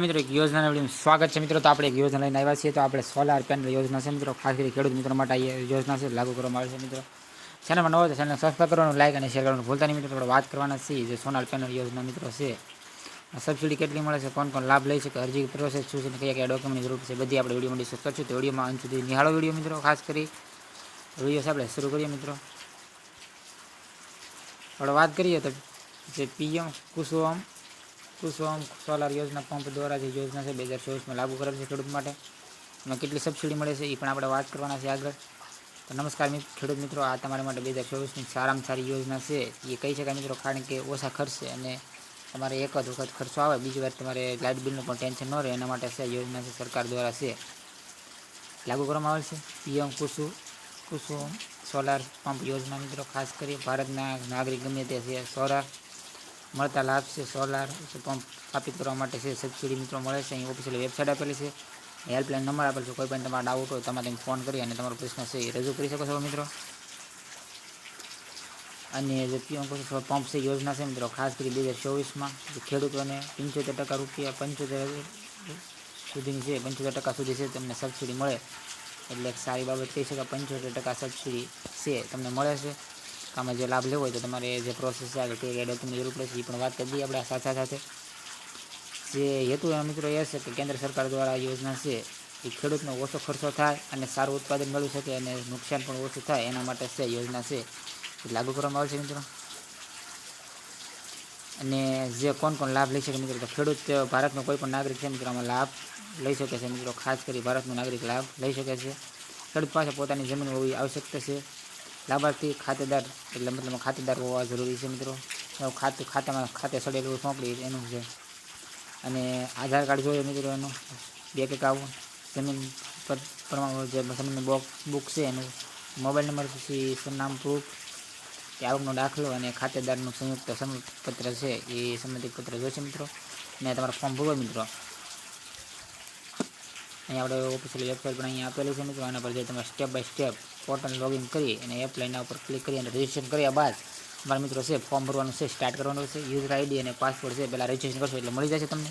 મિત્રો, એક યોજનાના સ્વાગત છે મિત્રો. તો આપણે એક યોજના લઈને આવ્યા છીએ. તો આપણે સોલાર પેનલ યોજના છે મિત્રો. ખાસ કરી ખેડૂત મિત્રો માટે આ યોજના છે. લાગુ કરવામાં આવે છે મિત્રો. ચેનલમાં નવો તો ચેનલ સબસ્ક્રાઈબ કરવાનું લાઈક અને શેર કરવાનું ભૂલતા નહીં મિત્રો. આપણે વાત કરવાના છીએ. જે સોલાર પેનલ યોજના મિત્રો છે. સબસિડી કેટલી મળે છે? કોણ કોણ લાભ લઈ શકે અરજી પ્રોસેસ શું છે? કયા કયા ડોક્યુમેન્ટની જરૂર છે? બધી આપણે વિડીયોમાં ડિસ્કસ કરશું તો વિડીયોમાં અંત સુધી નિહાળો વીડિયો મિત્રો, ખાસ કરી. વીડિયો આપણે, શરૂ કરીએ મિત્રો. આપણે વાત કરીએ તો જે પીએમ કુસુમ કુસુમ સોલાર યોજના પંપ દ્વારા જે યોજના છે બે હજાર ચોવીસમાં લાગુ કરેલ છે ખેડૂત માટે. એમાં કેટલી સબસિડી મળે છે એ પણ આપણે વાત કરવાના છે આગળ. તો નમસ્કાર મિત્ર ખેડૂત મિત્રો, આ તમારા માટે બે હજાર ચોવીસની સારામાં સારી યોજના છે. એ કહી શકાય મિત્રો? કારણ કે ઓછા ખર્ચે અને તમારે એક જ વખત ખર્ચો આવે, બીજી વાર તમારે લાઇટ બિલનું પણ ટેન્શન ન રહે, એના માટે છે યોજના છે સરકાર દ્વારા છે. લાગુ કરવામાં આવેલ છે. પીએમ કુસુ, કુસુમ સોલાર પંપ યોજના મિત્રો, ખાસ કરી ભારતના નાગરિક ગમે તે છે સોલાર. મળતા લાભ છે સોલાર પંપ સ્થાપિત કરવા માટે છે સબસિડી મિત્રો મળે છે, અહીં ઓફિશિયલ વેબસાઇટ આપેલી છે. હેલ્પલાઇન નંબર આપેલ છે, કોઈ પણ તમારા ડાઉટ હોય તમે ફોન કરી અને તમારો પ્રશ્ન છે એ રજૂ કરી શકો છો મિત્રો. અને જે પીએમ પંપ છે યોજના છે મિત્રો, ખાસ કરી બે હજાર ચોવીસમાં. ખેડૂતોને પંચોતેર ટકા રૂપિયા, પંચોતેર સુધીની છે પંચોતેર ટકા સુધી છે, તમને સબસિડી મળે. એટલે સારી બાબત કહી શકાય, પંચોતેર ટકા સબસિડી છે, તમને મળે છે. આમાં જે લાભ લેવો હોય તો તમારે જે પ્રોસેસ છે તે ડોક્યુમેન્ટ જરૂર પડશે એ પણ વાત કરી દઈએ આપણે સાથે સાથે. જે હેતુ મિત્રો એ છે કે કેન્દ્ર સરકાર દ્વારા યોજના છે એ ખેડૂતનો ઓછો ખર્ચો થાય અને સારું ઉત્પાદન મળી શકે અને નુકસાન પણ ઓછું થાય એના માટે છે યોજના છે. એ લાગુ કરવામાં આવશે મિત્રો. અને જે કોણ કોણ લાભ લઈ શકે મિત્રો, તો ખેડૂત, ભારતનો કોઈ પણ નાગરિક છે મિત્રો, આમાં લાભ લઈ શકે છે મિત્રો, ખાસ કરી ભારતનો નાગરિક લાભ લઈ શકે છે. ખેડૂત પાસે પોતાની જમીન હોવી આવશ્યકતા છે. લાભાર્થી ખાતેદાર, એટલે મતલબ ખાતેદાર હોવા જરૂરી છે મિત્રો. ખાતું, ખાતામાં ખાતે સડેલું સોંપડી, એનું છે. અને આધાર કાર્ડ જોઈએ મિત્રો એનું. બેંક એકાઉન્ટ જમીન પર, પ્રમાણ જે જમીનનું બોક, બુક છે એનું. મોબાઈલ નંબર પછી સરનામ પ્રૂફ, કે આવકનો દાખલો અને ખાતેદારનું સંયુક્ત સંમતિપત્ર છે. એ સંમતિપત્ર જોઈશે મિત્રો. અને તમારા ફોર્મ ભરવા મિત્રો. અહીંયા આપણે ઓફિશિયલ વેબસાઇટ પણ અહીંયા આપેલી છે મિત્રો. આના પર જે તમે step by step portal login કરી અને એપ લાઇનના ઉપર ક્લિક કરી અને રજિસ્ટ્રેશન કર્યા બાદ મારા મિત્રો છે ફોર્મ ભરવાનું છે સ્ટાર્ટ કરવાનું છે. યુઝર આઈડી અને પાસવર્ડ છે પહેલાં રજિસ્ટ્રેશન કરશો એટલે મળી જશે તમને.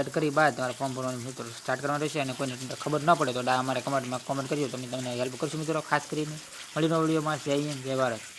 એડ કરી બાદ તમારે ફોર્મ ભરવાનું મિત્રો સ્ટાર્ટ કરવાનું રહેશે અને કોઈને ખબર ન પડે તો અમારે કમેન્ટમાં કોમેન્ટ કરજો તમે તમને હેલ્પ કરશું મિત્રો, ખાસ કરીને. મળીનો વિડીયોમાં જય હિન્દ, જય ભારત.